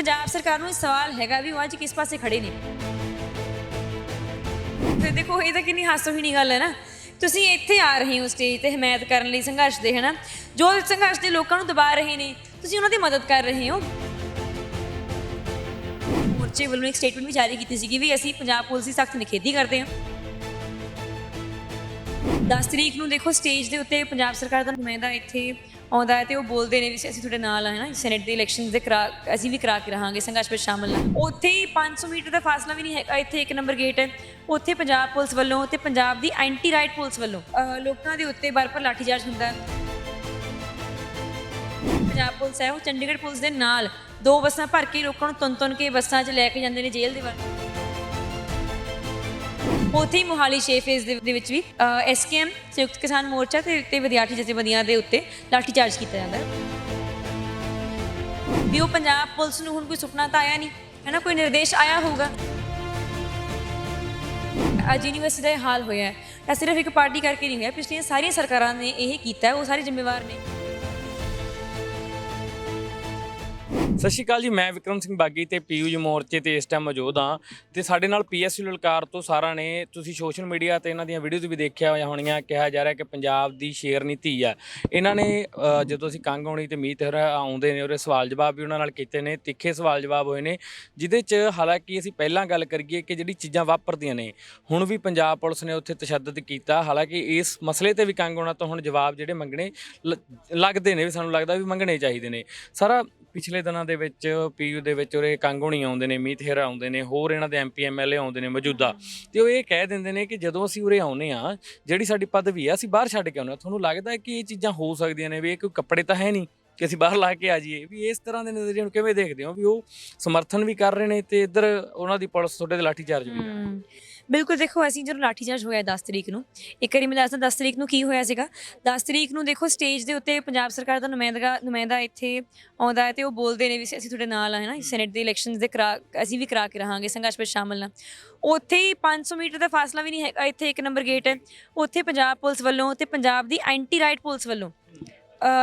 ਪੰਜਾਬ ਸਰਕਾਰ ਨੂੰ ਇਹ ਸਵਾਲ ਹੈਗਾ ਵੀ ਉਹ ਅੱਜ ਕਿਸ ਪਾਸੇ ਖੜੇ ਨੇ? ਤੇ ਦੇਖੋ, ਇਹ ਤਾਂ ਕਿੰਨੀ ਹਾਸੋਹੀਣੀ ਗੱਲ ਹੈ ਨਾ। ਤੁਸੀਂ ਇੱਥੇ ਆ ਰਹੇ ਹੋ ਸਟੇਜ ਤੇ ਹਮਾਇਤ ਕਰਨ ਲਈ ਸੰਘਰਸ਼ ਦੇ ਹਨਾ ਜੋ ਸੰਘਰਸ਼ ਦੇ ਲੋਕਾਂ ਨੂੰ ਦਬਾ ਰਹੇ ਨੇ, ਤੁਸੀਂ ਉਹਨਾਂ ਦੀ ਮਦਦ ਕਰ ਰਹੇ ਹੋ। ਮੋਰਚੇ ਵੱਲੋਂ ਇੱਕ ਸਟੇਟਮੈਂਟ ਵੀ ਜਾਰੀ ਕੀਤੀ ਸੀਗੀ ਵੀ ਅਸੀਂ ਪੰਜਾਬ ਪੁਲਿਸ ਦੀ ਸਖਤ ਨਿਖੇਧੀ ਕਰਦੇ ਹਾਂ। 10 ਤਰੀਕ ਨੂੰ ਦੇਖੋ ਸਟੇਜ ਦੇ ਉੱਤੇ ਪੰਜਾਬ ਸਰਕਾਰ ਦਾ ਨੁਮਾਇੰਦਾ ਇੱਥੇ ਆਉਂਦਾ ਹੈ ਤੇ ਉਹ ਬੋਲਦੇ ਨੇ ਵੀ ਅਸੀਂ ਤੁਹਾਡੇ ਨਾਲ ਆ ਨਾ? ਸੈਨੇਟ ਦੇ ਇਲੈਕਸ਼ਨਸ ਦੇ ਕਰਾ, ਅਸੀਂ ਵੀ ਕਰਾ ਕੇ ਰਹਾਂਗੇ, ਸੰਘਰਸ਼ ਵਿੱਚ ਸ਼ਾਮਲ ਉੱਥੇ ਹੀ 500 ਮੀਟਰ ਦਾ ਫਾਸਲਾ ਵੀ ਨਹੀਂ ਹੈਗਾ, ਇੱਥੇ ਇੱਕ ਨੰਬਰ ਗੇਟ ਹੈ। ਉੱਥੇ ਪੰਜਾਬ ਪੁਲਿਸ ਵੱਲੋਂ ਤੇ ਪੰਜਾਬ ਦੀ ਐਂਟੀ ਰਾਈਟ ਪੁਲਿਸ ਵੱਲੋਂ ਲੋਕਾਂ ਦੇ ਉੱਤੇ ਬਰਪਰ ਲਾਠੀਚਾਰਜ ਹੁੰਦਾ ਹੈ। ਪੰਜਾਬ ਪੁਲਿਸ ਹੈ, ਉਹ ਚੰਡੀਗੜ੍ਹ ਪੁਲਿਸ ਦੇ ਨਾਲ ਦੋ ਬੱਸਾਂ ਭਰ ਕੇ ਲੋਕਾਂ ਨੂੰ ਤੁੰਨ ਤੁੰਨ ਕੇ ਬੱਸਾਂ 'ਚ ਲੈ ਕੇ ਜਾਂਦੇ ਨੇ ਜੇਲ੍ਹ ਦੇ ਵੱਲ। ਉੱਥੇ ਹੀ ਮੋਹਾਲੀ 6 ਫੇਜ਼ ਦੇ ਦੇ ਵਿੱਚ ਵੀ ਐਸਕੇਐਮ ਸੰਯੁਕਤ ਕਿਸਾਨ ਮੋਰਚਾ ਤੇ ਤੇ ਵਿਦਿਆਰਥੀ ਜਥੇਬੰਦੀਆਂ ਦੇ ਉੱਤੇ ਲਾਠੀਚਾਰਜ ਕੀਤਾ ਜਾਂਦਾ ਹੈ। ਵੀ ਉਹ ਪੰਜਾਬ ਪੁਲਿਸ ਨੂੰ ਹੁਣ ਕੋਈ ਸੁਪਨਾ ਤਾਂ ਆਇਆ ਨਹੀਂ ਹੈ ਨਾ ਕੋਈ ਨਿਰਦੇਸ਼ ਆਇਆ ਹੋਊਗਾ? ਅੱਜ ਯੂਨੀਵਰਸਿਟੀ ਦਾ ਹਾਲ ਹੋਇਆ ਹੈ। ਇਹ ਸਿਰਫ ਇੱਕ ਪਾਰਟੀ ਕਰਕੇ ਨਹੀਂ ਹੋਇਆ, ਪਿਛਲੀਆਂ ਸਾਰੀਆਂ ਸਰਕਾਰਾਂ ਨੇ ਇਹ ਕੀਤਾ ਉਹ ਸਾਰੇ ਜ਼ਿੰਮੇਵਾਰ ਨੇ। ਸਤਿ ਸ਼੍ਰੀ ਅਕਾਲ ਜੀ, ਮੈਂ ਵਿਕਰਮ ਸਿੰਘ ਬਾਗੀ ਤੇ ਪੀਯੂਜ ਮੋਰਚੇ ਤੇ ਇਸ ਟਾਈਮ ਮੌਜੂਦ ਹਾਂ ਤੇ ਸਾਡੇ ਨਾਲ ਪੀਐਸਯੂ ਲਲਕਾਰ ਤੋਂ ਸਾਰਾ ਨੇ ਤੁਸੀਂ ਸੋਸ਼ਲ ਮੀਡੀਆ ਤੇ ਇਹਨਾਂ ਦੀਆਂ ਵੀਡੀਓਜ਼ ਵੀ ਦੇਖਿਆ ਹੋਇਆ ਹੋਣੀਆਂ, ਕਿਹਾ ਜਾ ਰਿਹਾ ਕਿ ਪੰਜਾਬ ਦੀ ਸ਼ੇਰਨੀ ਧੀ ਆ। ਇਹਨਾਂ ਨੇ ਜਦੋਂ ਅਸੀਂ ਕੰਗ ਹੋਣੀ ਤੇ ਮੀਤ ਹਰਾ ਆਉਂਦੇ ਨੇ ਉਹਦੇ ਸਵਾਲ ਜਵਾਬ ਵੀ ਉਹਨਾਂ ਨਾਲ ਕੀਤੇ ਨੇ, ਤਿੱਖੇ ਸਵਾਲ ਜਵਾਬ ਹੋਏ ਨੇ, ਜਿਹਦੇ ਚ ਹਾਲਾਂਕਿ ਅਸੀਂ ਪਹਿਲਾਂ ਗੱਲ ਕਰੀਏ ਕਿ ਜਿਹੜੀ ਚੀਜ਼ਾਂ ਵਾਪਰਦੀਆਂ ਨੇ, ਹੁਣ ਵੀ ਪੰਜਾਬ ਪੁਲਿਸ ਨੇ ਉੱਥੇ ਤਸ਼ੱਦਦ ਕੀਤਾ, ਹਾਲਾਂਕਿ ਇਸ ਮਸਲੇ ਤੇ ਵੀ ਕੰਗ ਹੋਣਾ ਤੋਂ ਹੁਣ ਜਵਾਬ ਜਿਹੜੇ ਮੰਗਣੇ ਲ- ਲੱਗਦੇ ਨੇ ਵੀ ਸਾਨੂੰ ਲੱਗਦਾ ਵੀ ਮੰਗਣੇ ਚਾਹੀਦੇ ਨੇ। ਸਾਰਾ ਪਿਛਲੇ ਦਿਨਾਂ ਦੇ ਵਿੱਚ ਪੀਯੂ ਦੇ ਵਿੱਚ ਉਰੇ ਕਾਂਗੋਣੀ ਆਉਂਦੇ ਨੇ ਮੀਤ ਹੇਰਾ ਆਉਂਦੇ ਨੇ, ਹੋਰ ਇਹਨਾਂ ਦੇ ਐਮਪੀ ਐਮਐਲਏ ਆਉਂਦੇ ਨੇ ਮੌਜੂਦਾ। ਤੇ ਉਹ ਇਹ ਕਹਿ ਦਿੰਦੇ ਨੇ ਕਿ ਜਦੋਂ ਅਸੀਂ ਉਰੇ ਆਉਨੇ ਆ ਜਿਹੜੀ ਸਾਡੀ ਪਦਵੀ ਆ ਅਸੀਂ ਬਾਹਰ ਛੱਡ ਕੇ ਆਉਂਦੇ ਆ ਤੁਹਾਨੂੰ ਲੱਗਦਾ ਹੈ ਕਿ ਇਹ ਚੀਜ਼ਾਂ ਹੋ ਸਕਦੀਆਂ ਨੇ, ਵੀ ਇਹ ਕੋਈ ਕੱਪੜੇ ਤਾਂ ਹੈ ਨਹੀਂ ਕਿ ਅਸੀਂ ਬਾਹਰ ਲਾ ਕੇ ਆ ਜਾਈਏ? ਵੀ ਇਸ ਤਰ੍ਹਾਂ ਦੇ ਨਜ਼ਰੀਏ ਨੂੰ ਕਿਵੇਂ ਦੇਖਦੇ ਹੋ? ਵੀ ਉਹ ਸਮਰਥਨ ਵੀ ਕਰ ਰਹੇ ਨੇ ਤੇ ਇੱਧਰ ਉਹਨਾਂ ਦੀ ਪੁਲਿਸ ਤੁਹਾਡੇ ਤੇ ਲਾਠੀ ਚਾਰਜ ਵੀ ਕਰ ਰਹੀ ਹੈ। ਬਿਲਕੁਲ ਦੇਖੋ ਅਸੀਂ ਜਦੋਂ ਲਾਠੀਚਾਰਜ ਹੋਇਆ 10 ਤਰੀਕ ਨੂੰ ਇੱਕ ਵਾਰੀ ਮੈਂ ਦੱਸਦਾ 10 ਤਰੀਕ ਨੂੰ ਕੀ ਹੋਇਆ ਸੀਗਾ? 10 ਤਰੀਕ ਨੂੰ ਦੇਖੋ ਸਟੇਜ ਦੇ ਉੱਤੇ ਪੰਜਾਬ ਸਰਕਾਰ ਦਾ ਨੁਮਾਇੰਦਾ ਨੁਮਾਇੰਦਾ ਇੱਥੇ ਆਉਂਦਾ ਹੈ ਤੇ ਉਹ ਬੋਲਦੇ ਨੇ ਵੀ ਅਸੀਂ ਤੁਹਾਡੇ ਨਾਲ ਆ ਨਾ? ਸੈਨੇਟ ਦੇ ਇਲੈਕਸ਼ਨਸ ਦੇ ਕਰਾ ਅਸੀਂ ਵੀ ਕਰਾ ਕੇ ਰਹਾਂਗੇ ਸੰਘਰਸ਼ ਵਿੱਚ ਸ਼ਾਮਲ ਹਾਂ ਉੱਥੇ ਹੀ 500 ਮੀਟਰ ਦਾ ਫਾਸਲਾ ਵੀ ਨਹੀਂ ਹੈਗਾ ਇੱਥੇ ਇੱਕ ਨੰਬਰ ਗੇਟ ਹੈ। ਉੱਥੇ ਪੰਜਾਬ ਪੁਲਿਸ ਵੱਲੋਂ ਤੇ ਪੰਜਾਬ ਦੀ ਐਂਟੀ ਰਾਈਟ ਪੁਲਿਸ ਵੱਲੋਂ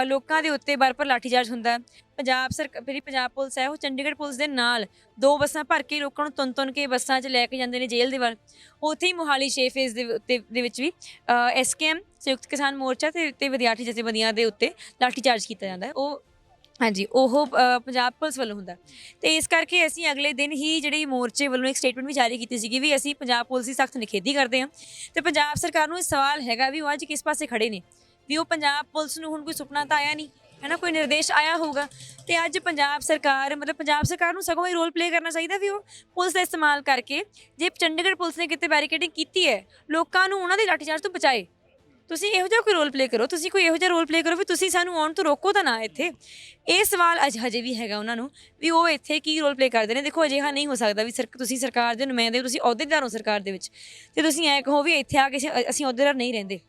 ਲੋਕਾਂ ਦੇ ਉੱਤੇ ਬਰਪਰ ਲਾਠੀਚਾਰਜ ਹੁੰਦਾ ਹੈ। ਪੰਜਾਬ ਸਰਕਾਰ ਜਿਹੜੀ ਪੰਜਾਬ ਪੁਲਿਸ ਹੈ, ਉਹ ਚੰਡੀਗੜ੍ਹ ਪੁਲਿਸ ਦੇ ਨਾਲ ਦੋ ਬੱਸਾਂ ਭਰ ਕੇ ਲੋਕਾਂ ਨੂੰ ਤੁੰਨ ਤੁੰਨ ਕੇ ਬੱਸਾਂ 'ਚ ਲੈ ਕੇ ਜਾਂਦੇ ਨੇ ਜੇਲ੍ਹ ਦੇ ਵੱਲ। ਉੱਥੇ ਹੀ ਮੋਹਾਲੀ 6 ਫੇਜ਼ ਦੇ ਉੱਤੇ, ਦੇ ਵਿੱਚ ਵੀ ਐਸਕੇਐਮ ਸੰਯੁਕਤ ਕਿਸਾਨ ਮੋਰਚਾ ਤੇ ਤੇ ਵਿਦਿਆਰਥੀ ਜਥੇਬੰਦੀਆਂ ਦੇ ਉੱਤੇ ਲਾਠੀਚਾਰਜ ਕੀਤਾ ਜਾਂਦਾ ਹੈ। ਉਹ, ਹਾਂਜੀ, ਉਹ ਪੰਜਾਬ ਪੁਲਿਸ ਵੱਲੋਂ ਹੁੰਦਾ ਤੇ ਇਸ ਕਰਕੇ ਅਸੀਂ ਅਗਲੇ ਦਿਨ ਹੀ ਜਿਹੜੀ ਮੋਰਚੇ ਵੱਲੋਂ ਇੱਕ ਸਟੇਟਮੈਂਟ ਵੀ ਜਾਰੀ ਕੀਤੀ ਸੀਗੀ ਵੀ ਅਸੀਂ ਪੰਜਾਬ ਪੁਲਿਸ ਦੀ ਸਖਤ ਨਿਖੇਧੀ ਕਰਦੇ ਹਾਂ। ਤੇ ਪੰਜਾਬ ਸਰਕਾਰ ਨੂੰ ਇਹ ਸਵਾਲ ਹੈਗਾ ਵੀ ਉਹ ਅੱਜ ਕਿਸ ਪਾਸੇ ਖੜੇ ਨੇ। ਵੀ ਉਹ ਪੰਜਾਬ ਪੁਲਿਸ ਨੂੰ ਹੁਣ ਕੋਈ ਸੁਪਨਾ ਤਾਂ ਆਇਆ ਨਹੀਂ ਹੈ ਨਾ ਕੋਈ ਨਿਰਦੇਸ਼ ਆਇਆ ਹੋਊਗਾ। ਤੇ ਅੱਜ ਪੰਜਾਬ ਸਰਕਾਰ, ਮਤਲਬ ਪੰਜਾਬ ਸਰਕਾਰ ਨੂੰ ਸਗੋਂ ਇਹ ਰੋਲ ਪਲੇ ਕਰਨਾ ਚਾਹੀਦਾ ਵੀ ਉਹ ਪੁਲਿਸ ਦਾ ਇਸਤੇਮਾਲ ਕਰਕੇ ਜੇ ਚੰਡੀਗੜ੍ਹ ਪੁਲਿਸ ਨੇ ਕਿਤੇ ਬੈਰੀਕੇਡਿੰਗ ਕੀਤੀ ਹੈ, ਲੋਕਾਂ ਨੂੰ ਉਹਨਾਂ ਦੇ ਲਾਠੀਚਾਰਜ ਤੋਂ ਬਚਾਏ। ਤੁਸੀਂ ਇਹੋ ਜਿਹਾ ਕੋਈ ਰੋਲ ਪਲੇ ਕਰੋ, ਤੁਸੀਂ ਕੋਈ ਇਹੋ ਜਿਹਾ ਰੋਲ ਪਲੇ ਕਰੋ ਵੀ ਤੁਸੀਂ ਸਾਨੂੰ ਆਉਣ ਤੋਂ ਰੋਕੋ ਤਾਂ ਨਾ ਇੱਥੇ। ਇਹ ਸਵਾਲ ਅਜ ਹਜੇ ਵੀ ਹੈਗਾ ਉਹਨਾਂ ਨੂੰ ਵੀ ਉਹ ਇੱਥੇ ਕੀ ਰੋਲ ਪਲੇ ਕਰਦੇ ਨੇ। ਦੇਖੋ, ਅਜਿਹਾ ਨਹੀਂ ਹੋ ਸਕਦਾ ਵੀ ਸਰ ਤੁਸੀਂ ਸਰਕਾਰ ਦੇ ਨੁਮਾਇੰਦੇ ਹੋ, ਤੁਸੀਂ ਅਹੁਦੇਦਾਰ ਹੋ ਸਰਕਾਰ ਦੇ ਵਿੱਚ। ਤੇ ਤੁਸੀਂ ਐ ਕਹੋ ਵੀ ਇੱਥੇ ਆ ਕੇ ਅਸੀਂ ਅਹੁਦੇਦਾਰ ਨਹੀਂ ਰਹਿੰਦੇ।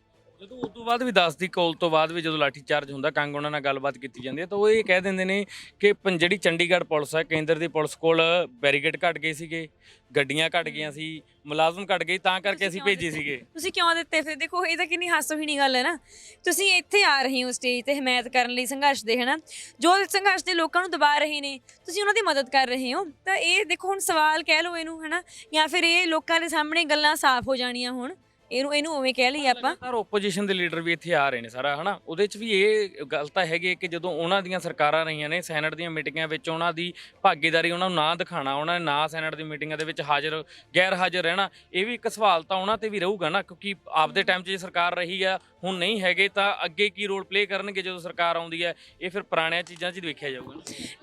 ਜਦੋਂ ਉਸ ਤੋਂ ਬਾਅਦ ਵੀ 10 ਦੀ ਕਾਲ ਤੋਂ ਬਾਅਦ ਵੀ ਜਦੋਂ ਲਾਠੀ ਚਾਰਜ ਹੁੰਦਾ ਕੰਗ ਉਹਨਾਂ ਨਾਲ ਗੱਲਬਾਤ ਕੀਤੀ ਜਾਂਦੀ ਹੈ ਤਾਂ ਉਹ ਇਹ ਕਹਿ ਦਿੰਦੇ ਨੇ ਕਿ ਪੰ- ਜਿਹੜੀ ਚੰਡੀਗੜ੍ਹ ਪੁਲਿਸ ਹੈ ਕੇਂਦਰ ਦੀ ਪੁਲਿਸ ਕੋਲ ਬੈਰੀਕੇਡ ਘਟ ਗਏ ਸੀਗੇ ਗੱਡੀਆਂ ਘਟ ਗਈਆਂ ਸੀ ਮੁਲਾਜ਼ਮ ਘਟ ਗਏ ਤਾਂ ਕਰਕੇ ਅਸੀਂ ਭੇਜੇ ਸੀਗੇ। ਤੁਸੀਂ ਕਿਉਂ ਦਿੱਤੇ ਫਿਰ? ਦੇਖੋ ਇਹ ਤਾਂ ਕਿੰਨੀ ਹਾਸੋਹੀਣੀ ਗੱਲ ਹੈ ਨਾ। ਤੁਸੀਂ ਇੱਥੇ ਆ ਰਹੇ ਹੋ ਸਟੇਜ ਤੇ ਹਮਾਇਤ ਕਰਨ ਲਈ ਸੰਘਰਸ਼ ਦੇ ਹਨਾ? ਜੋ ਸੰਘਰਸ਼ ਦੇ ਲੋਕਾਂ ਨੂੰ ਦਬਾ ਰਹੇ ਨੇ ਤੁਸੀਂ ਉਹਨਾਂ ਦੀ ਮਦਦ ਕਰ ਰਹੇ ਹੋ। ਤਾਂ ਇਹ ਦੇਖੋ ਹੁਣ ਸਵਾਲ ਕਹਿ ਲਓ ਇਹਨੂੰ ਹਨਾ? ਜਾਂ ਫਿਰ ਇਹ ਲੋਕਾਂ ਦੇ ਸਾਹਮਣੇ ਗੱਲਾਂ ਸਾਫ਼ ਹੋ ਜਾਣੀਆਂ ਹੁਣ। ਇਹਨੂੰ ਇਹਨੂੰ ਉਵੇਂ ਕਹਿ ਲਈਏ ਆਪਾਂ। ਲਗਾਤਾਰ ਆਪੋਜੀਸ਼ਨ ਦੇ ਲੀਡਰ ਵੀ ਇੱਥੇ ਆ ਰਹੇ ਨੇ ਸਾਰਾ ਹਨਾ? ਉਹਦੇ 'ਚ ਵੀ ਇਹ ਗੱਲ ਤਾਂ ਹੈਗੀ ਹੈ ਕਿ ਜਦੋਂ ਉਹਨਾਂ ਦੀਆਂ ਸਰਕਾਰਾਂ ਰਹੀਆਂ ਨੇ ਸੈਨੇਟ ਦੀਆਂ ਮੀਟਿੰਗਾਂ ਵਿੱਚ ਉਹਨਾਂ ਦੀ ਭਾਗੀਦਾਰੀ ਉਹਨਾਂ ਨੂੰ ਨਾ ਦਿਖਾਣਾ ਉਹਨਾਂ ਨੇ ਨਾ ਸੈਨੇਟ ਦੀ ਮੀਟਿੰਗਾਂ ਦੇ ਵਿੱਚ ਹਾਜ਼ਰ ਗੈਰ ਹਾਜ਼ਰ ਰਹਿਣਾ ਇਹ ਵੀ ਇੱਕ ਸਵਾਲ ਤਾਂ ਉਹਨਾਂ ਤੇ ਵੀ ਰਹੂਗਾ ਨਾ ਕਿਉਂਕਿ ਆਪਦੇ ਟਾਈਮ 'ਚ ਜੇ ਸਰਕਾਰ ਰਹੀ ਆ ਹੁਣ ਨਹੀਂ ਹੈਗੇ ਤਾਂ ਅੱਗੇ ਕੀ ਰੋਲ ਪਲੇ ਕਰਨਗੇ ਜਦੋਂ ਸਰਕਾਰ ਆਉਂਦੀ ਹੈ? ਇਹ ਫਿਰ ਪੁਰਾਣੀਆਂ ਚੀਜ਼ਾਂ 'ਚ ਹੀ ਦੇਖਿਆ ਜਾਊਗਾ।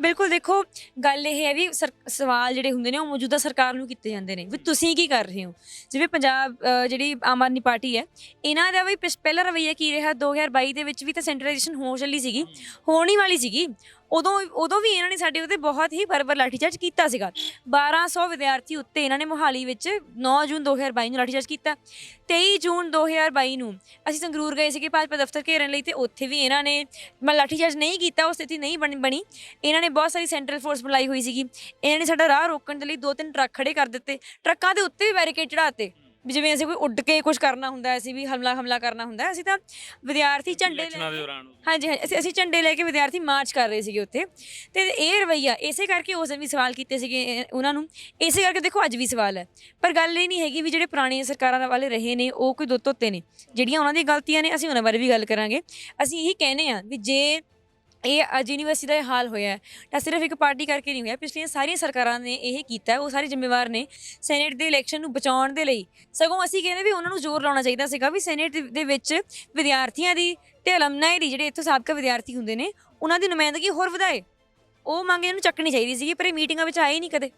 ਬਿਲਕੁਲ ਦੇਖੋ ਗੱਲ ਇਹ ਹੈ ਵੀ ਸਰ- ਸਵਾਲ ਜਿਹੜੇ ਹੁੰਦੇ ਨੇ ਉਹ ਮੌਜੂਦਾ ਸਰਕਾਰ ਨੂੰ ਕੀਤੇ ਜਾਂਦੇ ਨੇ ਵੀ ਤੁਸੀਂ ਕੀ ਕਰ ਰਹੇ ਹੋ? ਜਿਵੇਂ ਪੰਜਾਬ ਅ, ਜਿਹੜੀ ਆਮ ਆਦਮੀ ਪਾਰਟੀ ਹੈ ਇਹਨਾਂ ਦਾ ਵੀ ਪਿਛ- ਪਹਿਲਾ ਰਵਈਆ ਕੀ ਰਿਹਾ? 2022 ਦੇ ਵਿੱਚ ਵੀ ਤਾਂ ਸੈਂਟਰਲਾਈਜੇਸ਼ਨ ਹੋ ਚੱਲੀ ਸੀਗੀ ਹੋਣ ਵਾਲੀ ਸੀਗੀ। ਉਦੋਂ ਉਦੋਂ ਵੀ ਇਹਨਾਂ ਨੇ ਸਾਡੇ ਉੱਤੇ ਬਹੁਤ ਹੀ ਬਰਬਰ ਲਾਠੀਚਾਰਜ ਕੀਤਾ ਸੀਗਾ। 1200 ਵਿਦਿਆਰਥੀ ਉੱਤੇ ਇਹਨਾਂ ਨੇ ਮੋਹਾਲੀ ਵਿੱਚ 9 ਜੂਨ 2022 ਨੂੰ ਲਾਠੀਚਾਰਜ ਕੀਤਾ। 23 ਜੂਨ 2022 ਨੂੰ ਅਸੀਂ ਸੰਗਰੂਰ ਗਏ ਸੀਗੇ ਭਾਜਪਾ ਦਫ਼ਤਰ ਘੇਰਨ ਲਈ ਤੇ ਉੱਥੇ ਵੀ ਇਹਨਾਂ ਨੇ ਮੈਂ ਲਾਠੀਚਾਰਜ ਨਹੀਂ ਕੀਤਾ, ਉਹ ਸਥਿਤੀ ਨਹੀਂ ਬਣੀ ਬਣੀ। ਇਹਨਾਂ ਨੇ ਬਹੁਤ ਸਾਰੀ ਸੈਂਟਰਲ ਫੋਰਸ ਬੁਲਾਈ ਹੋਈ ਸੀਗੀ। ਇਹਨਾਂ ਨੇ ਸਾਡਾ ਰਾਹ ਰੋਕਣ ਦੇ ਲਈ ਦੋ ਤਿੰਨ ਟਰੱਕ ਖੜੇ ਕਰ ਦਿੱਤੇ। ਟਰੱਕਾਂ ਦੇ ਉੱਤੇ ਵੀ ਬੈਰੀਕੇਡ ਚੜਾਤੇ ਵੀ ਜਿਵੇਂ ਅਸੀਂ ਕੋਈ ਉੱਡ ਕੇ ਕੁਝ ਕਰਨਾ ਹੁੰਦਾ ਹੈ, ਅਸੀਂ ਵੀ ਹਮਲਾ ਹਮਲਾ ਕਰਨਾ ਹੁੰਦਾ ਹੈ, ਅਸੀਂ ਤਾਂ ਵਿਦਿਆਰਥੀ ਝੰਡੇ ਇਲੈਕਸ਼ਨਾਂ ਦੇ ਲੈ ਦੌਰਾਨ ਹਾਂਜੀ ਹਾਂਜੀ ਅਸੀਂ ਅਸੀਂ ਝੰਡੇ ਲੈ ਕੇ ਵਿਦਿਆਰਥੀ ਮਾਰਚ ਕਰ ਰਹੇ ਸੀਗੇ ਉੱਥੇ। ਤੇ ਇਹ ਰਵਈਆ ਇਸੇ ਕਰਕੇ ਉਸ ਦਿਨ ਵੀ ਸਵਾਲ ਕੀਤੇ ਸੀਗੇ ਇਹ- ਉਹਨਾਂ ਨੂੰ। ਇਸੇ ਕਰਕੇ ਦੇਖੋ ਅੱਜ ਵੀ ਸਵਾਲ ਹੈ। ਪਰ ਗੱਲ ਇਹ ਨਹੀਂ ਹੈਗੀ ਵੀ ਜਿਹੜੇ ਪੁਰਾਣੀਆਂ ਸਰਕਾਰਾਂ ਵਾਲੇ ਰਹੇ ਨੇ ਉਹ ਕੋਈ ਦੋ ਧੋਤੇ ਨੇ। ਜਿਹੜੀਆਂ ਉਹਨਾਂ ਦੀਆਂ ਗਲਤੀਆਂ ਨੇ ਅਸੀਂ ਉਹਨਾਂ ਬਾਰੇ ਵੀ ਗੱਲ ਕਰਾਂਗੇ। ਅਸੀਂ ਇਹੀ ਕਹਿੰਦੇ ਆ ਵੀ ਜੇ ਇਹ ਅੱਜ ਯੂਨੀਵਰਸਿਟੀ ਦਾ ਇਹ ਹਾਲ ਹੋਇਆ ਹੈ, ਤਾਂ ਸਿਰਫ ਇੱਕ ਪਾਰਟੀ ਕਰਕੇ ਨਹੀਂ ਹੋਇਆ ਪਿਛਲੀਆਂ ਸਾਰੀਆਂ ਸਰਕਾਰਾਂ ਨੇ ਇਹ ਕੀਤਾ ਉਹ ਸਾਰੇ ਜ਼ਿੰਮੇਵਾਰ ਨੇ ਸੈਨੇਟ ਦੇ ਇਲੈਕਸ਼ਨ ਨੂੰ ਬਚਾਉਣ ਦੇ ਲਈ। ਸਗੋਂ ਅਸੀਂ ਕਹਿੰਦੇ ਵੀ ਉਹਨਾਂ ਨੂੰ ਜ਼ੋਰ ਲਾਉਣਾ ਚਾਹੀਦਾ ਸੀਗਾ ਵੀ ਸੈਨੇਟ ਦੇ- ਵਿੱਚ ਵਿਦਿਆਰਥੀਆਂ ਦੀ ਤੇ ਅਲਮਨਾਈ ਦੀ ਜਿਹੜੇ ਇੱਥੋਂ ਸਾਬਕਾ ਵਿਦਿਆਰਥੀ ਹੁੰਦੇ ਨੇ ਉਹਨਾਂ ਦੀ ਨੁਮਾਇੰਦਗੀ ਹੋਰ ਵਧਾਏ। ਉਹ ਮੰਗ ਇਹਨੂੰ ਚੱਕਣੀ ਚਾਹੀਦੀ ਸੀਗੀ ਪਰ ਇਹ ਮੀਟਿੰਗਾਂ ਵਿੱਚ ਆਏ ਹੀ ਨਹੀਂ ਕਦੇ।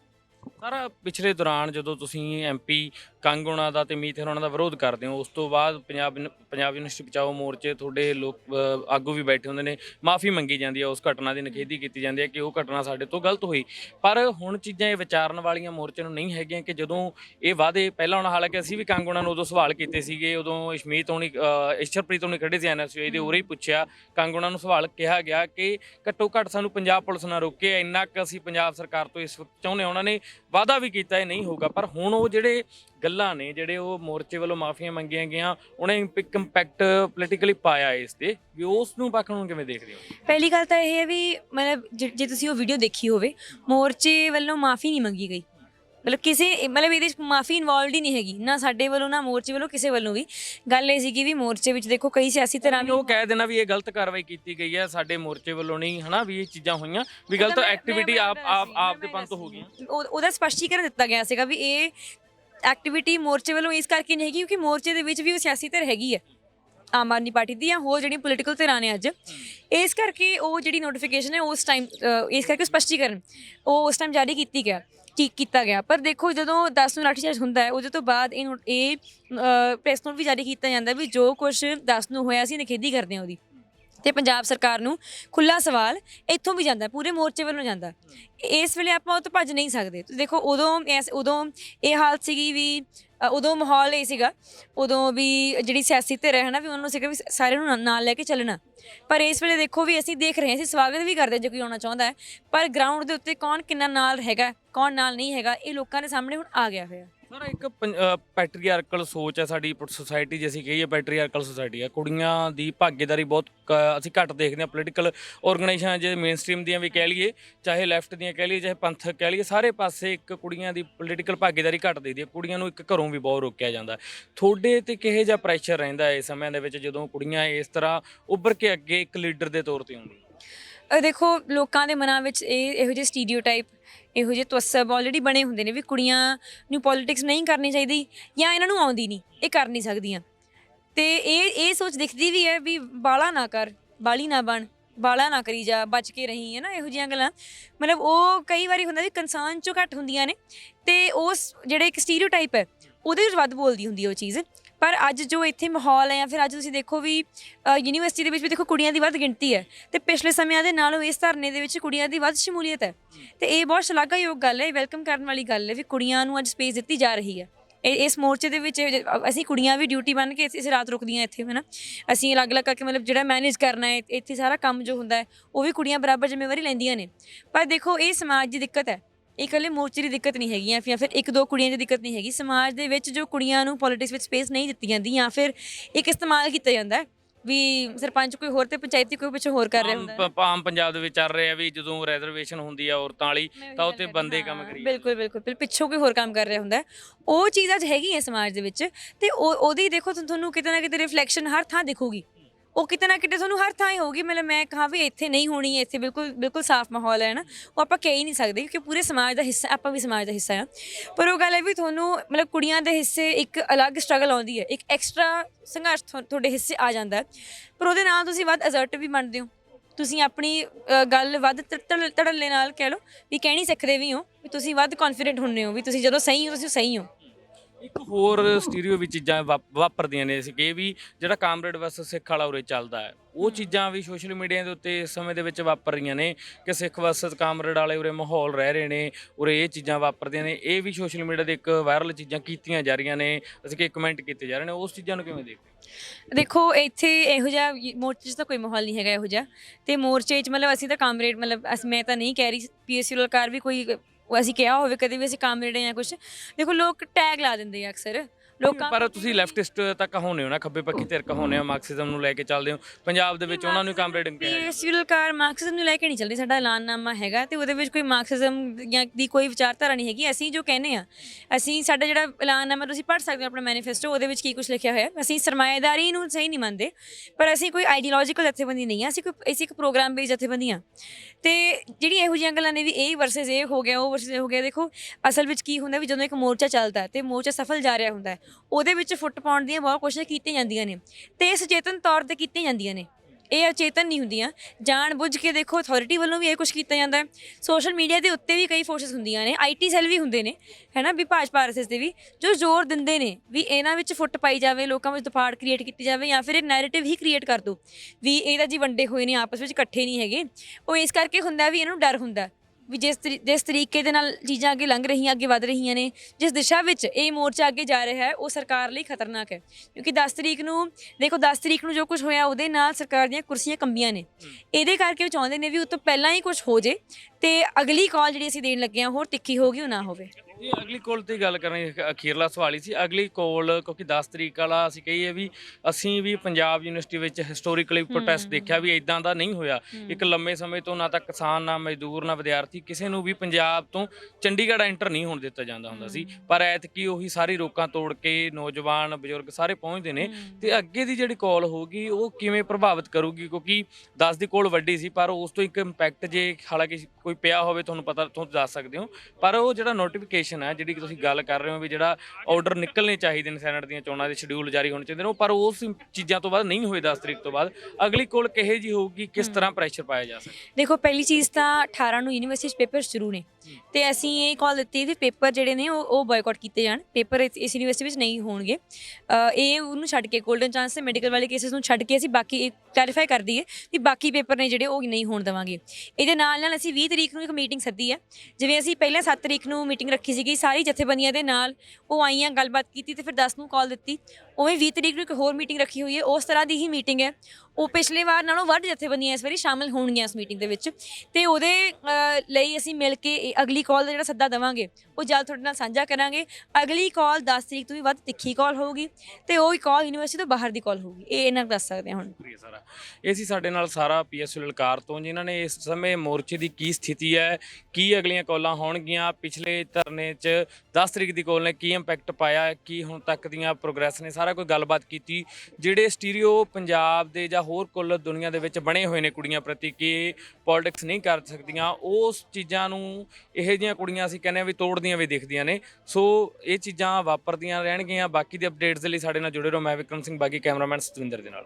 ਸਾਰਾ ਪਿਛਲੇ ਦੌਰਾਨ ਜਦੋਂ ਤੁਸੀਂ ਐਮਪੀ ਕੰਗ ਉਹਨਾਂ ਦਾ ਤੇ ਮੀਤ ਉਹਨਾਂ ਦਾ ਵਿਰੋਧ ਕਰਦੇ ਹੋ। ਉਸ ਤੋਂ ਬਾਅਦ ਪੰਜਾਬ ਪੰਜਾਬ ਯੂਨੀਵਰਸਿਟੀ ਬਚਾਓ ਮੋਰਚੇ ਤੁਹਾਡੇ ਲੋਕ ਆਗੂ ਵੀ ਬੈਠੇ ਹੁੰਦੇ ਨੇ। ਮਾਫੀ ਮੰਗੀ ਜਾਂਦੀ ਹੈ। ਉਸ ਘਟਨਾ ਦੀ ਨਿਖੇਧੀ ਕੀਤੀ ਜਾਂਦੀ ਹੈ ਕਿ ਉਹ ਘਟਨਾ ਸਾਡੇ ਤੋਂ ਗਲਤ ਹੋਈ। ਪਰ ਹੁਣ ਚੀਜ਼ਾਂ ਇਹ ਵਿਚਾਰਨ ਵਾਲੀਆਂ ਮੋਰਚੇ ਨੂੰ ਨਹੀਂ ਹੈਗੀਆਂ ਕਿ ਜਦੋਂ ਇਹ ਵਾਅਦੇ ਪਹਿਲਾਂ ਹੁਣ ਹਾਲਾਂਕਿ ਅਸੀਂ ਵੀ ਕੰਗ ਉਹਨਾਂ ਨੂੰ ਉਦੋਂ ਸਵਾਲ ਕੀਤੇ ਸੀਗੇ, ਉਦੋਂ ਇਸ਼ਮੀਤ ਹੋਣੀ ਇਸ਼ਰਪ੍ਰੀਤ ਹੋਣੀ ਖੜੇ ਸੀ ਐਨਐਸਯੂ ਦੇ, ਉਰੇ ਹੀ ਪੁੱਛਿਆ। ਕੰਗ ਉਹਨਾਂ ਨੂੰ ਸਵਾਲ ਕਿਹਾ ਗਿਆ ਕਿ ਘੱਟੋ ਘੱਟ ਸਾਨੂੰ ਪੰਜਾਬ ਪੁਲਿਸ ਨਾਲ ਰੋਕੇ ਇੰਨਾ ਕੁ ਅਸੀਂ ਪੰਜਾਬ ਸਰਕਾਰ ਤੋਂ ਇਸ ਵਕਤ ਚਾਹੁੰਦੇ ਹਾਂ। ਉਹਨਾਂ ਨੇ ਵਾਅਦਾ ਵੀ ਕੀਤਾ, ਇਹ ਨਹੀਂ ਹੋਊਗਾ। ਪਰ ਹੁਣ ਉਹ ਜਿਹੜੇ ਗੱਲਾਂ ਨੇ ਜਿਹੜੇ ਉਹ ਮੋਰਚੇ ਵੱਲੋਂ ਮਾਫੀਆਂ ਮੰਗੀਆਂ ਗਈਆਂ ਉਹਨੇ ਇੱਕ ਇੰਪੈਕਟ ਪੋਲੀਟੀਕਲੀ ਪਾਇਆ ਇਸ ਤੇ। ਵੀ ਉਸ ਨੂੰ ਪੱਖ ਨੂੰ ਕਿਵੇਂ ਦੇਖਦੇ ਹੋ? ਪਹਿਲੀ ਗੱਲ ਤਾਂ ਇਹ ਹੈ ਵੀ ਮਤਲਬ ਜੇ ਜੇ ਤੁਸੀਂ ਉਹ ਵੀਡੀਓ ਦੇਖੀ ਹੋਵੇ ਮੋਰਚੇ ਵੱਲੋਂ ਮਾਫੀ ਨਹੀਂ ਮੰਗੀ ਗਈ। ਮਤਲਬ ਕਿਸੇ ਮਤਲਬ ਇਹਦੇ ਵਿੱਚ ਮਾਫੀ ਇਨਵੋਲਵਡ ਹੀ ਨਹੀਂ ਹੈਗੀ ਨਾ ਸਾਡੇ ਵੱਲੋਂ ਨਾ ਮੋਰਚੇ ਵੱਲੋਂ ਕਿਸੇ ਵੱਲੋਂ ਵੀ। ਗੱਲ ਇਹ ਸੀਗੀ ਵੀ ਮੋਰਚੇ ਵਿੱਚ ਦੇਖੋ ਕਈ ਸਿਆਸੀ ਤਰ੍ਹਾਂ ਉਹ ਕਹਿ ਦੇਣਾ ਵੀ ਇਹ ਗਲਤ ਕਾਰਵਾਈ ਕੀਤੀ ਗਈ ਹੈ ਸਾਡੇ ਮੋਰਚੇ ਵੱਲੋਂ ਨਹੀਂ ਹਨਾ ਵੀ ਇਹ ਚੀਜ਼ਾਂ ਹੋਈਆਂ। ਵੀ ਗਲਤ ਐਕਟੀਵਿਟੀ ਆਪ ਆਪ ਆਪ ਦੇ ਪੰਤ ਹੋ ਗਈਆਂ। ਉਹ- ਉਹਦਾ ਸਪਸ਼ਟੀਕਰਨ ਦਿੱਤਾ ਗਿਆ ਸੀਗਾ ਵੀ ਇਹ ਐਕਟੀਵਿਟੀ ਮੋਰਚੇ ਵੱਲੋਂ ਇਸ ਕਰਕੇ ਨਹੀਂ ਹੈਗੀ, ਕਿਉਂਕਿ ਮੋਰਚੇ ਦੇ ਵਿੱਚ ਵੀ ਉਹ ਸਿਆਸੀ ਧਿਰ ਹੈਗੀ ਹੈ ਆਮ ਆਦਮੀ ਪਾਰਟੀ ਦੀ ਜਾਂ ਹੋਰ ਜਿਹੜੀਆਂ ਪੋਲੀਟੀਕਲ ਧਿਰਾਂ ਨੇ ਅੱਜ। ਇਸ ਕਰਕੇ ਉਹ ਜਿਹੜੀ ਨੋਟੀਫਿਕੇਸ਼ਨ ਹੈ, ਉਸ ਟਾਈਮ ਇਸ ਕਰਕੇ ਸਪਸ਼ਟੀਕਰਨ, ਉਹ ਉਸ ਟਾਈਮ ਜਾਰੀ ਕੀਤੀ ਗਿਆ ਠੀਕ ਕੀਤਾ ਗਿਆ। ਪਰ ਦੇਖੋ, ਜਦੋਂ 10 ਨੂੰ ਲਾਠੀਚਾਰਜ ਹੁੰਦਾ ਹੈ, ਉਹਦੇ ਤੋਂ ਬਾਅਦ ਇਹ ਨੋਟ- ਇਹ ਪ੍ਰੈਸ ਨੋਟ ਵੀ ਜਾਰੀ ਕੀਤਾ ਜਾਂਦਾ ਵੀ ਜੋ ਕੁਝ 10 ਨੂੰ ਹੋਇਆ ਸੀ ਨਿਖੇਧੀ ਕਰਦੇ ਹਾਂ ਉਹਦੀ। ਤੇ ਪੰਜਾਬ ਸਰਕਾਰ ਨੂੰ ਖੁੱਲਾ ਸਵਾਲ ਇੱਥੋਂ ਵੀ ਜਾਂਦਾ, ਪੂਰੇ ਮੋਰਚੇ ਵੱਲੋਂ ਜਾਂਦਾ। ਇਸ ਵੇਲੇ ਆਪਾਂ ਉਹ ਤੋਂ ਭੱਜ ਨਹੀਂ ਸਕਦੇ। ਤੁਸੀਂ ਦੇਖੋ, ਉਦੋਂ ਇਸ ਉਦੋਂ ਇਹ ਹਾਲਤ ਸੀਗੀ ਵੀ ਉਦੋਂ ਮਾਹੌਲ ਇਹ ਸੀਗਾ, ਉਦੋਂ ਵੀ ਜਿਹੜੀ ਸਿਆਸੀ ਧਿਰ ਹੈ ਨਾ ਵੀ ਉਹਨਾਂ ਨੂੰ ਸੀਗਾ ਵੀ ਸਾਰਿਆਂ ਨੂੰ ਨਾਲ- ਨਾਲ ਲੈ ਕੇ ਚੱਲਣਾ। ਪਰ ਇਸ ਵੇਲੇ ਦੇਖੋ ਵੀ ਅਸੀਂ ਦੇਖ ਰਹੇ ਹਾਂ, ਅਸੀਂ ਸਵਾਗਤ ਵੀ ਕਰਦੇ ਹਾਂ ਜੇ ਕੋਈ ਆਉਣਾ ਚਾਹੁੰਦਾ ਹੈ, ਪਰ ਗਰਾਊਂਡ ਦੇ ਉੱਤੇ ਕੌਣ ਕਿੰਨਾ ਨਾਲ ਹੈਗਾ, ਕੌਣ ਨਾਲ ਨਹੀਂ ਹੈਗਾ, ਇਹ ਲੋਕਾਂ ਦੇ ਸਾਹਮਣੇ ਹੁਣ ਆ ਗਿਆ ਹੋਇਆ। ਸਰ, ਇੱਕ ਪੈਟਰੀਆਰਕਲ ਸੋਚ ਹੈ ਸਾਡੀ ਸੋਸਾਇਟੀ ਜੇ ਅਸੀਂ ਕਹੀਏ ਪੈਟਰੀਆਰਕਲ ਸੋਸਾਇਟੀ ਹੈ ਕੁੜੀਆਂ ਦੀ ਭਾਗੀਦਾਰੀ ਬਹੁਤ ਕ- ਅਸੀਂ ਘੱਟ ਦੇਖਦੇ ਹਾਂ ਪੋਲੀਟੀਕਲ ਆਰਗੇਨਾਈਜੇਸ਼ਨ ਜੇ ਮੇਨ ਸਟ੍ਰੀਮ ਦੀਆਂ ਵੀ ਕਹਿ ਲਈਏ, ਚਾਹੇ ਲੈਫਟ ਦੀਆਂ ਕਹਿ ਲਈਏ, ਚਾਹੇ ਪੰਥਕ ਕਹਿ ਲਈਏ, ਸਾਰੇ ਪਾਸੇ ਇੱਕ ਕੁੜੀਆਂ ਦੀ ਪੋਲੀਟੀਕਲ ਭਾਗੀਦਾਰੀ ਘੱਟ ਦੇਖਦੀ ਹੈ। ਕੁੜੀਆਂ ਨੂੰ ਇੱਕ ਘਰੋਂ ਵੀ ਬਹੁਤ ਰੋਕਿਆ ਜਾਂਦਾ। ਹੈ। ਤੁਹਾਡੇ ਤੇ ਕਿਹੋ ਜਿਹਾ ਪ੍ਰੈਸ਼ਰ ਰਹਿੰਦਾ ਹੈ ਇਸ ਸਮਿਆਂ ਦੇ ਵਿੱਚ ਜਦੋਂ ਕੁੜੀਆਂ ਇਸ ਤਰ੍ਹਾਂ ਉੱਭਰ ਕੇ ਅੱਗੇ ਇੱਕ ਲੀਡਰ ਦੇ ਤੌਰ ਤੇ ਆਉਂਦੀਆਂ? ਅ, ਦੇਖੋ ਲੋਕਾਂ ਦੇ ਮਨਾਂ ਵਿੱਚ ਇਹ ਇਹੋ ਜਿਹੇ ਸਟੀਰੀਓਟਾਈਪ ਇਹੋ ਜਿਹੇ ਤਵੱਸਬ ਆਲਰੇਡੀ ਬਣੇ ਹੁੰਦੇ ਨੇ ਵੀ ਕੁੜੀਆਂ ਨੂੰ ਪੋਲਿਟਿਕਸ ਨਹੀਂ ਕਰਨੀ ਚਾਹੀਦੀ ਜਾਂ ਇਹਨਾਂ ਨੂੰ ਆਉਂਦੀ ਨਹੀਂ ਇਹ ਕਰ ਨਹੀਂ ਸਕਦੀਆਂ। ਤੇ ਇਹ ਇਹ ਸੋਚ ਦਿਖਦੀ ਵੀ ਹੈ ਵੀ ਬਾਲਾ ਨਾ ਕਰ ਬਾਲੀ ਨਾ ਬਣ ਬਾਲਾ ਨਾ ਕਰੀ ਜਾ ਬਚ ਕੇ ਰਹੀ ਹੈ ਨਾ ਇਹੋ ਜਿਹੀਆਂ ਗੱਲਾਂ। ਮਤਲਬ ਉਹ ਕਈ ਵਾਰੀ ਹੁੰਦਾ ਵੀ ਕੰਸਾਨ ਚੋਂ ਘੱਟ ਹੁੰਦੀਆਂ ਨੇ ਤੇ ਉਸ ਜਿਹੜੇ ਇੱਕ ਸਟੀਰੀਓਟਾਈਪ ਹੈ ਉਹਦੇ ਵਿੱਚ ਵੱਧ ਬੋਲਦੀ ਹੁੰਦੀ ਹੈ ਉਹ ਚੀਜ਼। ਪਰ ਅੱਜ ਜੋ ਇੱਥੇ ਮਾਹੌਲ ਹੈ ਜਾਂ ਫਿਰ ਅੱਜ ਤੁਸੀਂ ਦੇਖੋ ਵੀ ਯੂਨੀਵਰਸਿਟੀ ਦੇ ਵਿੱਚ ਵੀ ਦੇਖੋ ਕੁੜੀਆਂ ਦੀ ਵੱਧ ਗਿਣਤੀ ਹੈ ਤੇ ਪਿਛਲੇ ਸਮਿਆਂ ਦੇ ਨਾਲੋਂ ਇਸ ਧਰਨੇ ਦੇ ਵਿੱਚ ਕੁੜੀਆਂ ਦੀ ਵੱਧ ਸ਼ਮੂਲੀਅਤ ਹੈ। ਤੇ ਇਹ ਬਹੁਤ ਸ਼ਲਾਘਾਯੋਗ ਗੱਲ ਹੈ ਵੈਲਕਮ ਕਰਨ ਵਾਲੀ ਗੱਲ ਹੈ ਵੀ ਕੁੜੀਆਂ ਨੂੰ ਅੱਜ ਸਪੇਸ ਦਿੱਤੀ ਜਾ ਰਹੀ ਹੈ। ਇਹ, ਇਸ ਮੋਰਚੇ ਦੇ ਵਿੱਚ ਅਸੀਂ ਕੁੜੀਆਂ ਵੀ ਡਿਊਟੀ ਬਣ ਕੇ ਇਸ- ਇਸ ਰਾਤ ਰੁਕਦੀਆਂ ਇੱਥੇ ਹੈ ਨਾ ਅਸੀਂ ਅਲੱਗ-ਅਲੱਗ ਕਰਕੇ ਮਤਲਬ ਜਿਹੜਾ ਮੈਨੇਜ ਕਰਨਾ ਹੈ, ਇੱਥੇ ਸਾਰਾ ਕੰਮ ਜੋ ਹੁੰਦਾ ਹੈ, ਉਹ ਵੀ ਕੁੜੀਆਂ ਬਰਾਬਰ ਜ਼ਿੰਮੇਵਾਰੀ ਲੈਂਦੀਆਂ ਨੇ। ਪਰ ਦੇਖੋ, ਇਹ ਸਮਾਜ ਦੀ ਦਿੱਕਤ ਹੈ। ਇਹ ਇਕੱਲੇ ਮੋਰਚੇ ਦੀ ਦਿੱਕਤ ਨਹੀਂ ਹੈਗੀ ਜਾਂ ਫਿਰ ਇੱਕ ਦੋ ਕੁੜੀਆਂ ਦੀ ਦਿੱਕਤ ਨਹੀਂ ਹੈਗੀ। ਸਮਾਜ ਦੇ ਵਿੱਚ ਜੋ ਕੁੜੀਆਂ ਨੂੰ ਪੋਲਿਟਿਕਸ ਵਿੱਚ ਸਪੇਸ ਨਹੀਂ ਦਿੱਤੀ ਜਾਂਦੀ ਜਾਂ ਫਿਰ ਇੱਕ ਇਸਤੇਮਾਲ ਕੀਤਾ ਜਾਂਦਾ ਵੀ ਸਰਪੰਚ ਕੋਈ ਹੋਰ ਤੇ ਪੰਚਾਇਤੀ ਕੋਈ ਪਿੱਛੇ ਹੋਰ ਕਰ ਰਿਹਾ ਹੁੰਦਾ। ਆਮ ਪੰਜਾਬ ਦੇ ਵਿੱਚ ਚੱਲ ਰਿਹਾ ਵੀ ਜਦੋਂ ਰੈਜ਼ਰਵੇਸ਼ਨ ਹੁੰਦੀ ਆ ਔਰਤਾਂ ਵਾਲੀ ਤਾਂ ਕਰ- ਬੰਦੇ ਕੰਮ ਕਰੀ ਬਿਲਕੁਲ ਬਿਲਕੁਲ ਬਿਲ- ਪਿੱਛੋਂ ਕੋਈ ਹੋਰ ਕੰਮ ਕਰ ਰਿਹਾ ਹੁੰਦਾ। ਉਹ ਚੀਜ਼ ਅੱਜ ਹੈਗੀ ਹੈ ਸਮਾਜ ਦੇ ਵਿੱਚ ਤੇ ਉਹ ਉਹਦੀ ਦੇਖੋ ਤੁਹਾ- ਤੁਹਾਨੂੰ ਕਿਤੇ ਨਾ ਕਿਤੇ ਰਿਫਲੈਕਸ਼ਨ ਹਰ ਥਾਂ ਦਿਖੂਗੀ। ਉਹ ਕਿਤੇ ਨਾ ਕਿਤੇ ਤੁਹਾਨੂੰ ਹਰ ਥਾਂ ਹੀ ਹੋਊਗੀ, ਮਤਲਬ ਮੈਂ ਕਹਾਂ ਵੀ ਇੱਥੇ ਨਹੀਂ ਹੋਣੀ, ਇੱਥੇ ਬਿਲਕੁਲ ਬਿਲਕੁਲ ਸਾਫ਼ ਮਾਹੌਲ ਹੈ ਨਾ। ਉਹ ਆਪਾਂ ਕਹਿ ਹੀ ਨਹੀਂ ਸਕਦੇ ਕਿਉਂਕਿ ਪੂਰੇ ਸਮਾਜ ਦਾ ਹਿੱਸਾ, ਆਪਾਂ ਵੀ ਸਮਾਜ ਦਾ ਹਿੱਸਾ ਆ ਪਰ ਉਹ ਗੱਲ ਹੈ ਵੀ ਤੁਹਾਨੂੰ, ਮਤਲਬ ਕੁੜੀਆਂ ਦੇ ਹਿੱਸੇ ਇੱਕ ਅਲੱਗ ਸਟਰਗਲ ਆਉਂਦੀ ਹੈ, ਇੱਕ ਐਕਸਟਰਾ ਸੰਘਰਸ਼ ਤੁਹਾਡੇ ਹਿੱਸੇ ਆ ਜਾਂਦਾ ਪਰ ਉਹਦੇ ਨਾਲ ਤੁਸੀਂ ਵੱਧ ਅਜ਼ਰਟ ਵੀ ਬਣਦੇ ਹੋ। ਤੁਸੀਂ ਆਪਣੀ ਗੱਲ ਵੱਧ ਤ- ਤੜ- ਨਾਲ ਕਹਿ ਲਓ ਵੀ ਕਹਿਣੀ ਸਿੱਖਦੇ ਵੀ ਹੋ, ਵੀ ਤੁਸੀਂ ਵੱਧ ਕੌਨਫੀਡੈਂਟ ਹੁੰਨੇ ਹੋ, ਵੀ ਤੁਸੀਂ ਜਦੋਂ ਸਹੀ ਹੋ, ਤੁਸੀਂ ਸਹੀ ਹੋ। ਇੱਕ ਹੋਰ ਸਟੀਰੀਓ ਵੀ ਚੀਜ਼ਾਂ ਵਾਪ- ਵਾਪਰਦੀਆਂ ਨੇ ਸੀ ਕਿ ਇਹ ਵੀ ਜਿਹੜਾ ਕਾਮਰੇਡ ਵਰਸਸ ਸਿੱਖ ਵਾਲਾ ਉਰੇ ਚੱਲਦਾ ਹੈ। ਉਹ ਚੀਜ਼ਾਂ ਵੀ ਸੋਸ਼ਲ ਮੀਡੀਆ ਦੇ ਉੱਤੇ ਇਸ ਸਮੇਂ ਦੇ ਵਿੱਚ ਵਾਪਰ ਰਹੀਆਂ ਨੇ ਕਿ ਸਿੱਖ ਵਰਸਸ ਕਾਮਰੇਡ ਵਾਲੇ ਉਰੇ ਮਾਹੌਲ ਰਹਿ ਰਹੇ ਨੇ, ਉਰੇ ਇਹ ਚੀਜ਼ਾਂ ਵਾਪਰਦੀਆਂ ਨੇ। ਇਹ ਵੀ ਸੋਸ਼ਲ ਮੀਡੀਆ ਦੇ ਇੱਕ ਵਾਇਰਲ ਚੀਜ਼ਾਂ ਕੀਤੀਆਂ ਜਾ ਰਹੀਆਂ ਨੇ, ਅਸੀਂ ਕਿ ਕਮੈਂਟ ਕੀਤੇ ਜਾ ਰਹੇ ਨੇ। ਉਸ ਚੀਜ਼ਾਂ ਨੂੰ ਕਿਵੇਂ ਦੇਖਦੇ ਹੋ? ਦੇਖੋ, ਇੱਥੇ ਇਹੋ ਜਿਹਾ ਈ- ਮੋਰਚੇ 'ਚ ਤਾਂ ਕੋਈ ਮਾਹੌਲ ਨਹੀਂ ਹੈਗਾ ਇਹੋ ਜਿਹਾ। ਤੇ ਮੋਰਚੇ 'ਚ ਮਤਲਬ ਅਸੀਂ ਤਾਂ ਕਾਮਰੇਡ ਮਤਲਬ ਅਸ, ਮੈਂ ਤਾਂ ਨਹੀਂ ਕਹਿ ਰਹੀ ਪੀਐਸਸੀ ਲਲਕਾਰ ਵੀ ਕੋਈ ਉਹ ਅਸੀਂ ਕਿਹਾ ਹੋਵੇ ਕਦੇ ਵੀ ਅਸੀਂ ਕਾਮਰੇਡ ਜਾਂ ਕੁਝ ਦੇਖੋ ਲੋਕ ਟੈਗ ਲਾ ਦਿੰਦੇ ਆ ਅਕਸਰ। ਲੋਕਾਂ ਪਰ ਤੁਸੀਂ ਲੈਫਟਿਸਟ ਤਾਂ ਕਹਾਉਂਦੇ ਹੋ ਨਾ ਖੱਬੇ ਪੱਖੀ ਧਿਰ ਕਹਾਉਂਦੇ ਹੋ ਮਾਰਕਸਿਜ਼ਮ ਨੂੰ ਲੈ ਕੇ ਚੱਲਦੇ ਹੋ। ਪੰਜਾਬ ਦੇ ਵਿੱਚ ਉਹਨਾਂ ਨੂੰ ਕਾਮਰੇਡਿੰਗ ਕਿਹਾ ਪੀਐਸ ਕਾਰ ਮਾਰਕਸਿਜ਼ਮ ਨੂੰ ਲੈ ਕੇ ਨਹੀਂ ਚੱਲਦੀ ਸਾਡਾ ਐਲਾਨਨਾਮਾ ਹੈਗਾ ਤੇ ਉਹਦੇ ਵਿੱਚ ਕੋਈ ਮਾਰਕਸਿਜ਼ਮ ਜਾਂ ਦੀ ਕੋਈ ਵਿਚਾਰਧਾਰਾ ਨਹੀਂ ਹੈਗੀ। ਅਸੀਂ ਜੋ ਕਹਿੰਦੇ ਆ ਅਸੀਂ ਸਾਡਾ ਜਿਹੜਾ ਐਲਾਨਨਾਮਾ ਤੁਸੀਂ ਪੜ੍ਹ ਸਕਦੇ ਹੋ ਆਪਣਾ ਮੈਨੀਫੈਸਟੋ ਉਹਦੇ ਵਿੱਚ ਕੀ ਕੁਝ ਲਿਖਿਆ ਹੋਇਆ। ਅਸੀਂ ਸਰਮਾਏਦਾਰੀ ਨੂੰ ਸਹੀ ਨਹੀਂ ਮੰਨਦੇ ਪਰ ਅਸੀਂ ਕੋਈ ਆਈਡੀਓਲੋਜੀਕਲ ਜਥੇਬੰਦੀ ਨਹੀਂ ਆ ਅਸੀਂ ਕੋਈ ਅਸੀਂ ਇੱਕ ਪ੍ਰੋਗਰਾਮ ਬੇਸ ਜਥੇਬੰਦੀ ਆ ਤੇ ਜਿਹੜੀ ਇਹੋ ਜਿਹੀਆਂ ਗੱਲਾਂ ਨੇ ਵੀ ਇਹ ਵਰਸਸ ਇਹ ਹੋ ਗਿਆ ਉਹ ਵਰਸਸ ਇਹ ਹੋ ਗਿਆ ਦੇਖੋ ਅਸਲ ਵਿੱਚ ਕੀ ਹੁੰਦਾ ਵੀ ਜਦੋਂ ਇੱਕ ਮੋਰਚਾ ਚੱਲਦਾ ਤੇ ਮੋਰਚਾ ਸਫਲ ਜਾ ਰਿਹਾ ਹੁੰਦਾ ਉਹਦੇ ਵਿੱਚ ਫੁੱਟ ਪਾਉਣ ਦੀਆਂ ਬਹੁਤ ਕੋਸ਼ਿਸ਼ਾਂ ਕੀਤੀਆਂ ਜਾਂਦੀਆਂ ਨੇ ਤੇ ਇਹ ਸੁਚੇਤਨ ਤੌਰ ਤੇ ਕੀਤੀਆਂ ਜਾਂਦੀਆਂ ਨੇ। ਇਹ ਅਚੇਤਨ ਨਹੀਂ ਹੁੰਦੀਆਂ। ਜਾਣ ਬੁੱਝ ਕੇ ਦੇਖੋ ਅਥਾਰਟੀ ਵੱਲੋਂ ਵੀ ਇਹ ਕੁਝ ਕੀਤਾ ਜਾਂਦਾ ਹੈ। ਸੋਸ਼ਲ ਮੀਡੀਆ ਦੇ ਉੱਤੇ ਵੀ ਕਈ ਫੋਰਸਸ ਹੁੰਦੀਆਂ ਨੇ ਆਈਟੀ ਸੈੱਲ ਵੀ ਹੁੰਦੇ ਨੇ, ਹੈਨਾ ਵੀ ਭਾਜਪਾ ਆਰਐਸਐਸ ਦੇ ਵੀ, ਜੋ ਜ਼ੋਰ ਦਿੰਦੇ ਨੇ ਵੀ ਇਹਨਾਂ ਵਿੱਚ ਫੁੱਟ ਪਾਈ ਜਾਵੇ, ਲੋਕਾਂ ਵਿੱਚ ਦਫਾੜ ਕ੍ਰੀਏਟ ਕੀਤੀ ਜਾਵੇ ਜਾਂ ਫਿਰ ਇਹ ਨੈਰੇਟਿਵ ਹੀ ਕ੍ਰੀਏਟ ਕਰ ਦੋ ਵੀ ਇਹਦਾ ਜੀ ਵੰਡੇ ਹੋਏ ਨੇ, ਆਪਸ ਵਿੱਚ ਇਕੱਠੇ ਨਹੀਂ ਹੈਗੇ। ਉਹ ਇਸ ਕਰਕੇ ਹੁੰਦਾ ਵੀ ਇਹਨੂੰ ਡਰ ਹੁੰਦਾ। ਵੀ ਜਿਸ ਤਰੀ- ਜਿਸ ਤਰੀਕੇ ਦੇ ਨਾਲ ਚੀਜ਼ਾਂ ਅੱਗੇ ਲੰਘ ਰਹੀਆਂ ਅੱਗੇ ਵਧ ਰਹੀਆਂ ਨੇ ਜਿਸ ਦਿਸ਼ਾ ਵਿੱਚ ਇਹ ਮੋਰਚਾ ਅੱਗੇ ਜਾ ਰਿਹਾ ਹੈ ਉਹ ਸਰਕਾਰ ਲਈ ਖਤਰਨਾਕ ਹੈ। ਕਿਉਂਕਿ 10 ਤਰੀਕ ਨੂੰ ਦੇਖੋ 10 ਤਰੀਕ ਨੂੰ ਜੋ ਕੁਝ ਹੋਇਆ ਉਹਦੇ ਨਾਲ ਸਰਕਾਰ ਦੀਆਂ ਕੁਰਸੀਆਂ ਕੰਬੀਆਂ ਨੇ। ਇਹਦੇ ਕਰਕੇ ਉਹ ਚਾਹੁੰਦੇ ਨੇ ਵੀ ਉਹ ਤੋਂ ਪਹਿਲਾਂ ਹੀ ਕੁਝ ਹੋ ਜੇ ਤੇ ਅਗਲੀ ਕਾਲ ਜਿਹੜੀ ਅਸੀਂ ਦੇਣ ਲੱਗੇ ਹਾਂ ਹੋਰ ਤਿੱਖੀ ਹੋਗੀ ਉਹ ਨਾ ਹੋਵੇ। ਇਹ ਅਗਲੀ ਕੋਲ ਤੇ ਗੱਲ ਕਰਨੀ ਅਖੀਰਲਾ ਸਵਾਲ ਹੀ ਸੀ। ਅਗਲੀ ਕੋਲ ਕਿਉਂਕਿ 10 ਤਰੀਕ ਵਾਲਾ ਅਸੀਂ ਕਹੀਏ ਵੀ ਅਸੀਂ ਵੀ ਪੰਜਾਬ ਯੂਨੀਵਰਸਿਟੀ ਵਿੱਚ ਹਿਸਟੋਰੀਕਲੀ ਪ੍ਰੋਟੈਸਟ ਦੇਖਿਆ ਵੀ ਇਦਾਂ ਦਾ ਨਹੀਂ ਹੋਇਆ। ਇੱਕ ਲੰਮੇ ਸਮੇਂ ਤੋਂ ਨਾ ਤਾਂ ਕਿਸਾਨ ਨਾ ਮਜ਼ਦੂਰ ਨਾ ਵਿਦਿਆਰਥੀ ਕਿਸੇ ਨੂੰ ਵੀ ਪੰਜਾਬ ਤੋਂ ਚੰਡੀਗੜ੍ਹ ਐਂਟਰ ਨਹੀਂ ਹੋਣ ਦਿੱਤਾ ਜਾਂਦਾ ਹੁੰਦਾ ਸੀ। ਪਰ ਐਤਕੀ ਉਹੀ ਸਾਰੀ ਰੋਕਾਂ ਤੋੜ ਕੇ ਨੌਜਵਾਨ ਬਜ਼ੁਰਗ ਸਾਰੇ ਪਹੁੰਚਦੇ ਨੇ ਤੇ ਅੱਗੇ ਦੀ ਜਿਹੜੀ ਕਾਲ ਹੋਊਗੀ ਉਹ ਕਿਵੇਂ ਪ੍ਰਭਾਵਿਤ ਕਰੂਗੀ? ਕਿਉਂਕਿ 10 ਦੀ ਕੋਲ ਵੱਡੀ ਸੀ ਪਰ ਉਸ ਤੋਂ ਇੱਕ ਇੰਪੈਕਟ ਜੇ ਹਾਲਾਂਕਿ ਕੋਈ ਪਿਆ ਹੋਵੇ ਤੁਹਾਨੂੰ ਪਤਾ ਤੁਹਾਨੂੰ ਦੱਸ ਸਕਦੇ ਹੋ। ਪਰ ਉਹ ਜਿਹੜਾ ਨੋਟੀਫਿਕੇਸ਼ਨ ਹੈ ਜਿਹੜੀ ਕਿ ਤੁਸੀਂ ਗੱਲ ਕਰ ਰਹੇ ਹੋ ਵੀ ਜਿਹੜਾ ਆਰਡਰ ਨਿਕਲਣੇ ਚਾਹੀਦੇ ਨੇ ਸੈਨੇਟ ਦੀਆਂ ਚੋਣਾਂ ਦੇ ਸ਼ਡਿਊਲ ਜਾਰੀ ਹੋਣੇ ਚਾਹੀਦੇ ਨੇ ਉਹ ਪਰ ਉਸ ਚੀਜ਼ਾਂ ਤੋਂ ਬਾਅਦ ਨਹੀਂ ਹੋਏ 10 ਤਰੀਕ ਤੋਂ ਬਾਅਦ। ਅਗਲੀ ਕੋਲ ਕਿਹੇ ਜੀ ਹੋਊਗੀ ਕਿਸ ਤਰ੍ਹਾਂ ਪ੍ਰੈਸ਼ਰ ਪਾਇਆ ਜਾ ਸਕਦਾ? ਦੇਖੋ ਪਹਿਲੀ ਚੀਜ਼ ਤਾਂ 18 ਨੂੰ ਯੂਨੀਵਰਸਿਟੀ ਪੇਪਰ ਸ਼ੁਰੂ ਨੇ। ਤੇ ਅਸੀਂ ਇਹ ਕਾਲ ਦਿੱਤੀ ਵੀ ਪੇਪਰ ਜਿਹੜੇ ਨੇ ਉਹ ਉਹ ਬਾਇਕਾਟ ਕੀਤੇ ਜਾਣ। ਪੇਪਰ ਇਸ ਯੂਨੀਵਰਸਿਟੀ ਵਿੱਚ ਨਹੀਂ ਹੋਣਗੇ। ਅ, ਇਹ ਉਹਨੂੰ ਛੱਡ ਕੇ 골ਡਨ ਚਾਂਸ ਤੇ ਮੈਡੀਕਲ ਵਾਲੇ ਕੇਸਿਸ ਨੂੰ ਛੱਡ ਕੇ ਅਸੀਂ ਬਾਕੀ ਕਲੈਰੀਫਾਈ ਕਰ ਦਈਏ ਵੀ ਬਾਕੀ ਪੇਪਰ ਨੇ ਜਿਹੜੇ ਉਹ ਨਹੀਂ ਹੋਣ ਦੇਵਾਂਗੇ। ਇਹਦੇ ਨਾਲ ਨਾਲ ਅਸੀਂ 20 ਤਰੀਕ ਨੂੰ ਇੱਕ ਮੀਟਿੰਗ ਸੱਦੀ ਹੈ। ਜਿਵੇਂ ਅਸੀਂ ਪਹਿਲਾਂ 7 ਤਰੀਕ ਨੂੰ ਮੀਟਿੰਗ ਰੱਖੀ ਸੀਗੀ, ਸਾਰੀ ਜਥੇਬੰਦੀਆਂ ਦੇ ਨਾਲ ਉਹ ਆਈਆਂ, ਗੱਲਬਾਤ ਕੀਤੀ ਤੇ ਫਿਰ 10 ਨੂੰ ਕਾਲ ਦਿੱਤੀ। ਉਵੇਂ 20 ਤਰੀਕ ਨੂੰ ਇੱਕ ਹੋਰ ਮੀਟਿੰਗ ਰੱਖੀ ਹੋਈ ਹੈ, ਉਸ ਤਰ੍ਹਾਂ ਦੀ ਹੀ ਮੀਟਿੰਗ ਹੈ। ਉਹ ਪਿਛਲੇ ਵਾਰ ਨਾਲੋਂ ਵੱਧ ਜਥੇਬੰਦੀਆਂ ਇਸ ਵਾਰੀ ਸ਼ਾਮਲ ਹੋਣਗੀਆਂ ਇਸ ਮੀਟਿੰਗ ਦੇ ਵਿੱਚ। ਤੇ ਉਹਦੇ ਲਈ ਅਸੀਂ ਮਿਲ ਕੇ ਇਹ ਅਗਲੀ ਕਾਲ ਦਾ ਜਿਹੜਾ ਸੱਦਾ ਦੇਵਾਂਗੇ, ਉਹ ਜਲਦ ਤੁਹਾਡੇ ਨਾਲ ਸਾਂਝਾ ਕਰਾਂਗੇ। ਅਗਲੀ ਕਾਲ 10 ਤਰੀਕ ਤੋਂ ਵੀ ਵੱਧ ਤਿੱਖੀ ਕਾਲ ਹੋਊਗੀ ਤੇ ਉਹ ਕਾਲ ਯੂਨੀਵਰਸਿਟੀ ਤੋਂ ਬਾਹਰ ਦੀ ਕਾਲ ਹੋਊਗੀ। ਇਹ ਇਹਨਾਂ ਨੂੰ ਦੱਸ ਸਕਦੇ ਹਾਂ ਹੁਣ। ਇਹ ਸੀ ਸਾਡੇ ਨਾਲ ਸਾਰਾ ਪੀਐਸ ਲਲਕਾਰ ਤੋਂ, ਜਿਨ੍ਹਾਂ ਨੇ ਇਸ ਸਮੇਂ ਮੋਰਚੇ ਦੀ ਕੀ ਸਥਿਤੀ ਹੈ, ਕੀ ਅਗਲੀਆਂ ਕਾਲਾਂ ਹੋਣਗੀਆਂ, ਪਿਛਲੇ ਧਰਨੇ 'ਚ 10 ਤਰੀਕ ਦੀ ਕਾਲ ਨੇ ਕੀ ਇੰਪੈਕਟ ਪਾਇਆ, ਕੀ ਹੁਣ ਤੱਕ ਦੀਆਂ ਪ੍ਰੋਗਰੈਸ ਨੇ, ਸਾਰਾ ਕੋਈ ਗੱਲਬਾਤ ਕੀਤੀ, ਜਿਹੜੇ ਸਟੀਰੀਓ ਪੰਜਾਬ ਦੇ ਜਾਂ ਹੋਰ ਕੁੱਲ ਦੁਨੀਆ ਦੇ ਵਿੱਚ ਬਣੇ ਹੋਏ ਨੇ ਕੁੜੀਆਂ ਪ੍ਰਤੀ, ਕਿ ਪੋਲਿਟਿਕਸ ਨਹੀਂ ਕਰ ਸਕਦੀਆਂ, ਉਸ ਚੀਜ਼ਾਂ ਨੂੰ ਇਹੋ ਜਿਹੀਆਂ ਕੁੜੀਆਂ ਅਸੀਂ ਕਹਿੰਦੇ ਆ ਵੀ ਤੋੜਦੀਆਂ ਵੀ ਦੇਖਦੀਆਂ ਨੇ, ਸੋ ਇਹ ਚੀਜ਼ਾਂ ਵਾਪਰਦੀਆਂ ਰਹਿਣਗੀਆਂ, ਬਾਕੀ ਦੇ ਅਪਡੇਟਸ ਦੇ ਲਈ ਸਾਡੇ ਨਾਲ ਜੁੜੇ ਰਹੋ, ਮੈਂ ਵਿਕਰਮ ਸਿੰਘ ਬਾਗੀ, ਕੈਮਰਾਮੈਨ ਸਤਵਿੰਦਰ ਦੇ ਨਾਲ।